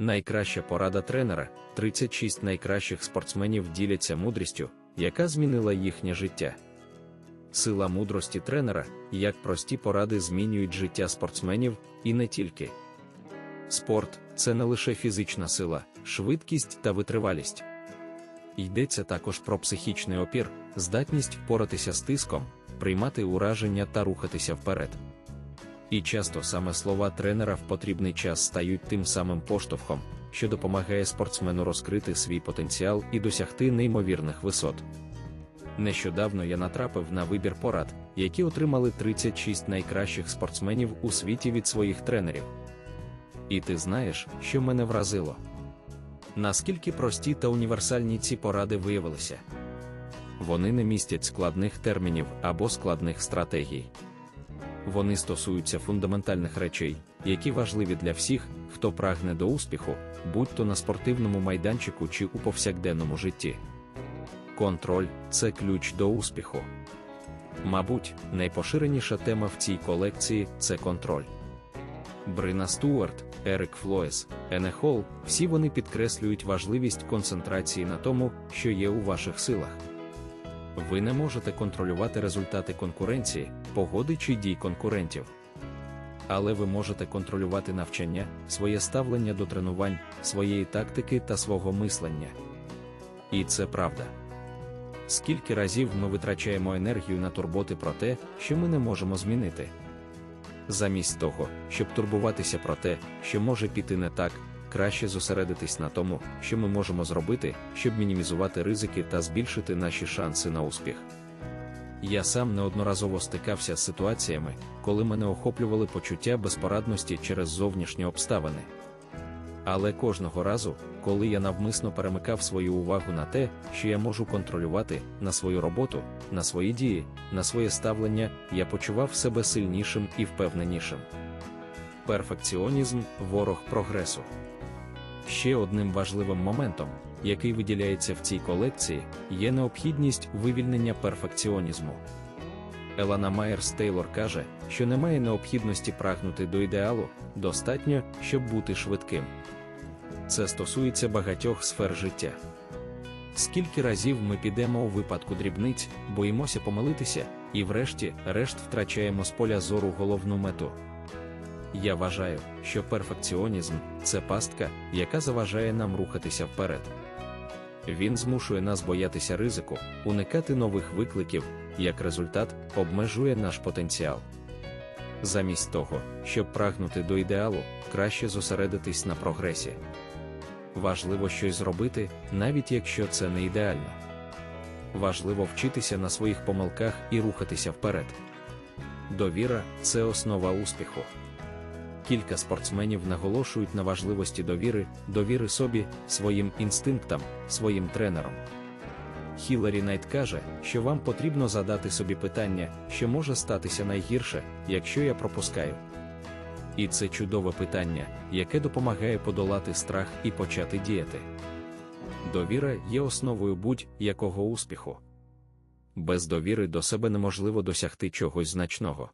Найкраща порада тренера 36 найкращих спортсменів діляться мудрістю, яка змінила їхнє життя. Сила мудрості тренера, як прості поради змінюють життя спортсменів, і не тільки. Спорт це не лише фізична сила, швидкість та витривалість. Йдеться також про психічний опір, здатність впоратися з тиском, приймати ураження та рухатися вперед. І часто саме слова тренера в потрібний час стають тим самим поштовхом, що допомагає спортсмену розкрити свій потенціал і досягти неймовірних висот. Нещодавно я натрапив на вибір порад, які отримали 36 найкращих спортсменів у світі від своїх тренерів. І ти знаєш, що мене вразило? Наскільки прості та універсальні ці поради виявилися? Вони не містять складних термінів або складних стратегій. Вони стосуються фундаментальних речей, які важливі для всіх, хто прагне до успіху, будь то на спортивному майданчику чи у повсякденному житті. Контроль це ключ до успіху. Мабуть, найпоширеніша тема в цій колекції це контроль. Брина Стюарт, Ерик Флоес, Ене Холл – всі вони підкреслюють важливість концентрації на тому, що є у ваших силах. Ви не можете контролювати результати конкуренції, погоди чи дій конкурентів. Але ви можете контролювати навчання, своє ставлення до тренувань, своєї тактики та свого мислення. І це правда. Скільки разів ми витрачаємо енергію на турботи про те, що ми не можемо змінити. Замість того, щоб турбуватися про те, що може піти не так, краще зосередитись на тому, що ми можемо зробити, щоб мінімізувати ризики та збільшити наші шанси на успіх. Я сам неодноразово стикався з ситуаціями, коли мене охоплювали почуття безпорадності через зовнішні обставини. Але кожного разу, коли я навмисно перемикав свою увагу на те, що я можу контролювати, на свою роботу, на свої дії, на своє ставлення, я почував себе сильнішим і впевненішим. Перфекціонізм ворог прогресу. Ще одним важливим моментом, який виділяється в цій колекції, є необхідність вивільнення перфекціонізму. Елана Майерс Тейлор каже, що немає необхідності прагнути до ідеалу, достатньо, щоб бути швидким. Це стосується багатьох сфер життя. Скільки разів ми підемо у випадку дрібниць, боїмося помилитися, і, врешті, решт втрачаємо з поля зору головну мету. Я вважаю, що перфекціонізм це пастка, яка заважає нам рухатися вперед. Він змушує нас боятися ризику, уникати нових викликів, як результат, обмежує наш потенціал. Замість того, щоб прагнути до ідеалу, краще зосередитись на прогресі. Важливо щось зробити, навіть якщо це не ідеально. Важливо вчитися на своїх помилках і рухатися вперед. Довіра це основа успіху. Кілька спортсменів наголошують на важливості довіри, довіри собі, своїм інстинктам, своїм тренерам. Хіларі Найт каже, що вам потрібно задати собі питання, що може статися найгірше, якщо я пропускаю. І це чудове питання, яке допомагає подолати страх і почати діяти. Довіра є основою будь-якого успіху. Без довіри до себе неможливо досягти чогось значного.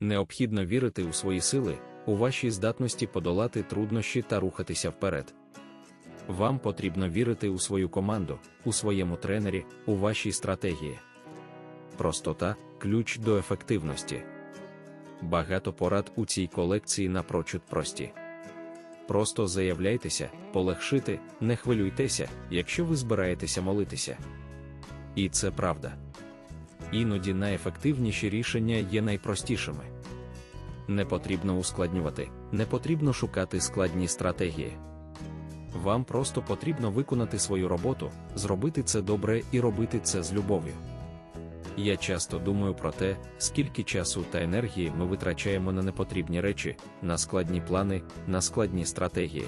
Необхідно вірити у свої сили, у вашій здатності подолати труднощі та рухатися вперед. Вам потрібно вірити у свою команду, у своєму тренері, у вашій стратегії. Простота ключ до ефективності. Багато порад у цій колекції напрочуд прості. Просто заявляйтеся, полегшити, не хвилюйтеся, якщо ви збираєтеся молитися. І це правда. Іноді найефективніші рішення є найпростішими. Не потрібно ускладнювати, не потрібно шукати складні стратегії. Вам просто потрібно виконати свою роботу, зробити це добре і робити це з любов'ю. Я часто думаю про те, скільки часу та енергії ми витрачаємо на непотрібні речі, на складні плани, на складні стратегії.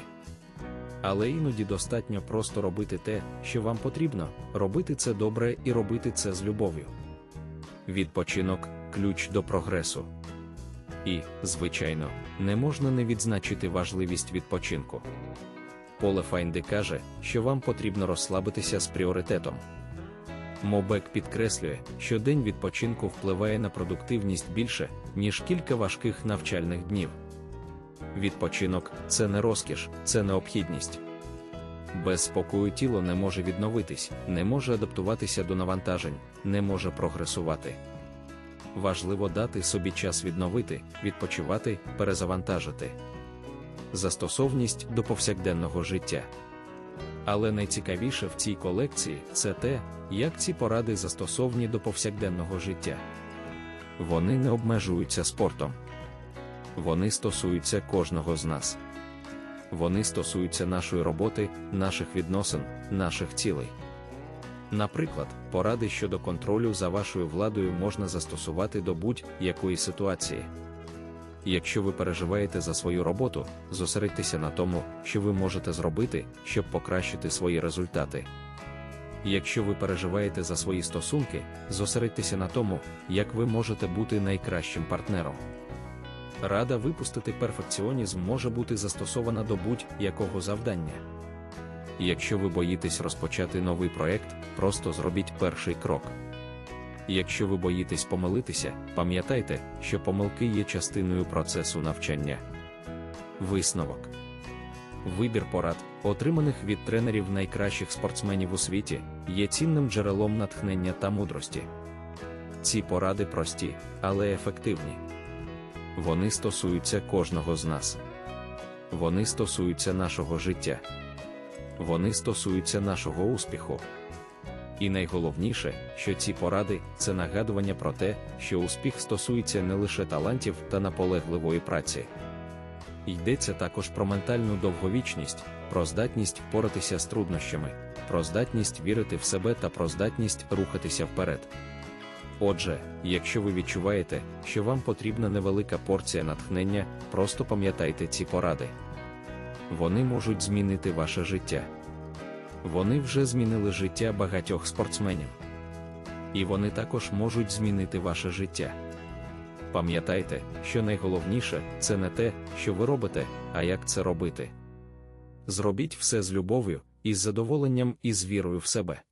Але іноді достатньо просто робити те, що вам потрібно, робити це добре і робити це з любов'ю. Відпочинок ключ до прогресу. І, звичайно, не можна не відзначити важливість відпочинку. Поле Файнди каже, що вам потрібно розслабитися з пріоритетом. Мобек підкреслює, що день відпочинку впливає на продуктивність більше, ніж кілька важких навчальних днів. Відпочинок це не розкіш, це необхідність. Без спокою тіло не може відновитись, не може адаптуватися до навантажень, не може прогресувати. Важливо дати собі час відновити, відпочивати, перезавантажити. Застосовність до повсякденного життя. Але найцікавіше в цій колекції це те, як ці поради застосовні до повсякденного життя. Вони не обмежуються спортом. Вони стосуються кожного з нас. Вони стосуються нашої роботи, наших відносин, наших цілей. Наприклад, поради щодо контролю за вашою владою можна застосувати до будь-якої ситуації. Якщо ви переживаєте за свою роботу, зосередьтеся на тому, що ви можете зробити, щоб покращити свої результати. Якщо ви переживаєте за свої стосунки, зосередьтеся на тому, як ви можете бути найкращим партнером. Рада випустити перфекціонізм може бути застосована до будь-якого завдання. Якщо ви боїтесь розпочати новий проект, просто зробіть перший крок. Якщо ви боїтесь помилитися, пам'ятайте, що помилки є частиною процесу навчання. Висновок Вибір порад, отриманих від тренерів найкращих спортсменів у світі, є цінним джерелом натхнення та мудрості. Ці поради прості, але ефективні. Вони стосуються кожного з нас. Вони стосуються нашого життя. Вони стосуються нашого успіху. І найголовніше, що ці поради це нагадування про те, що успіх стосується не лише талантів та наполегливої праці. Йдеться також про ментальну довговічність, про здатність впоратися з труднощами, про здатність вірити в себе та про здатність рухатися вперед. Отже, якщо ви відчуваєте, що вам потрібна невелика порція натхнення, просто пам'ятайте ці поради. Вони можуть змінити ваше життя. Вони вже змінили життя багатьох спортсменів. І вони також можуть змінити ваше життя. Пам'ятайте, що найголовніше це не те, що ви робите, а як це робити. Зробіть все з любов'ю, із задоволенням і з вірою в себе.